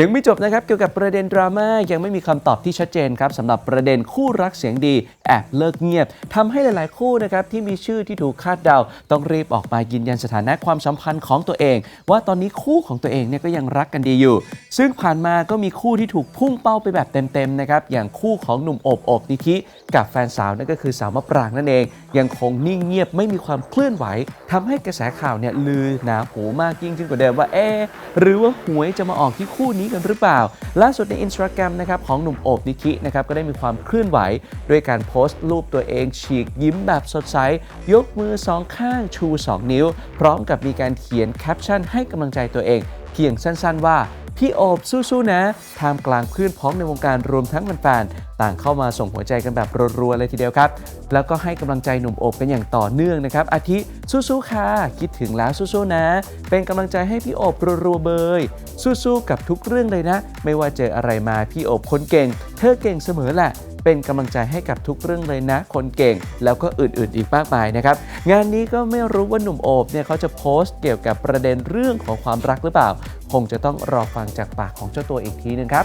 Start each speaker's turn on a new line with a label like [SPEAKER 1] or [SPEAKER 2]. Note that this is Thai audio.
[SPEAKER 1] ยังไม่จบนะครับเกี่ยวกับประเด็นดราม่ายังไม่มีคำตอบที่ชัดเจนครับสำหรับประเด็นคู่รักเสียงดีแอบเลิกเงียบทำให้หลายๆ คู่นะครับที่มีชื่อที่ถูกคาดเดา ต้องรีบออกมายืนยันสถานะความสัมพันธ์ของตัวเอง ว่าตอนนี้คู่ของตัวเองเนี่ยก็ยังรักกันดีอยู่ ซึ่งผ่านมาก็มีคู่ที่ถูกพุ่งเป้าไปแบบเต็มๆนะครับอย่างคู่ของหนุ่มอบอบนิธิกับแฟนสาวนั่นก็คือสาวมะปรางนั่นเอง ยังคงนิ่งเงียบไม่มีความเคลื่อนไหวทำให้กระแสข่าวเนี่ยลือหนาหูมากยิ่งขึ้นกว่าเดิมว่าเอ๊หรือว่าหวยจะมาออกที่คู่นี้กันหรือเปล่า ล่าสุดในอินสตาแกรมนะครับของหนุ่มโอบนิธินะครับก็ได้มีความเคลื่อนไหว ด้วยการโพสต์รูปตัวเองฉีกยิ้มแบบสดใส ยกมือสองข้างชู 2 นิ้ว พร้อมกับมีการเขียนแคปชั่นให้กำลังใจตัวเอง เพียงสั้นๆว่า พี่โอบสู้ๆนะท่ามกลางเพื่อนพ้องในวงการรวมทั้งแฟนๆต่างเข้ามาส่งหัวใจกันแบบรัวๆเลยทีเดียวครับ แล้วก็ให้กำลังใจหนุ่มโอบกันอย่างต่อเนื่องนะครับ อาทิสู้ๆค่ะคิดถึงแล้วสู้ๆนะ เป็นกำลังใจให้พี่โอบรัวๆเบยสู้ๆกับทุกเรื่องเลยนะ ไม่ว่าเจออะไรมาพี่โอบคนเก่ง เธอเก่งเสมอแหละ เป็นกำลังใจให้กับทุกเรื่องเลยนะ คนเก่งแล้วก็อื่นๆอีกมากมายนะครับ งานนี้ก็ไม่รู้ว่าหนุ่มโอบเนี่ยเขาจะโพสต์เกี่ยวกับประเด็นเรื่องของความรักหรือเปล่า คงจะต้องรอฟังจากปากของเจ้าตัวอีกทีนึงครับ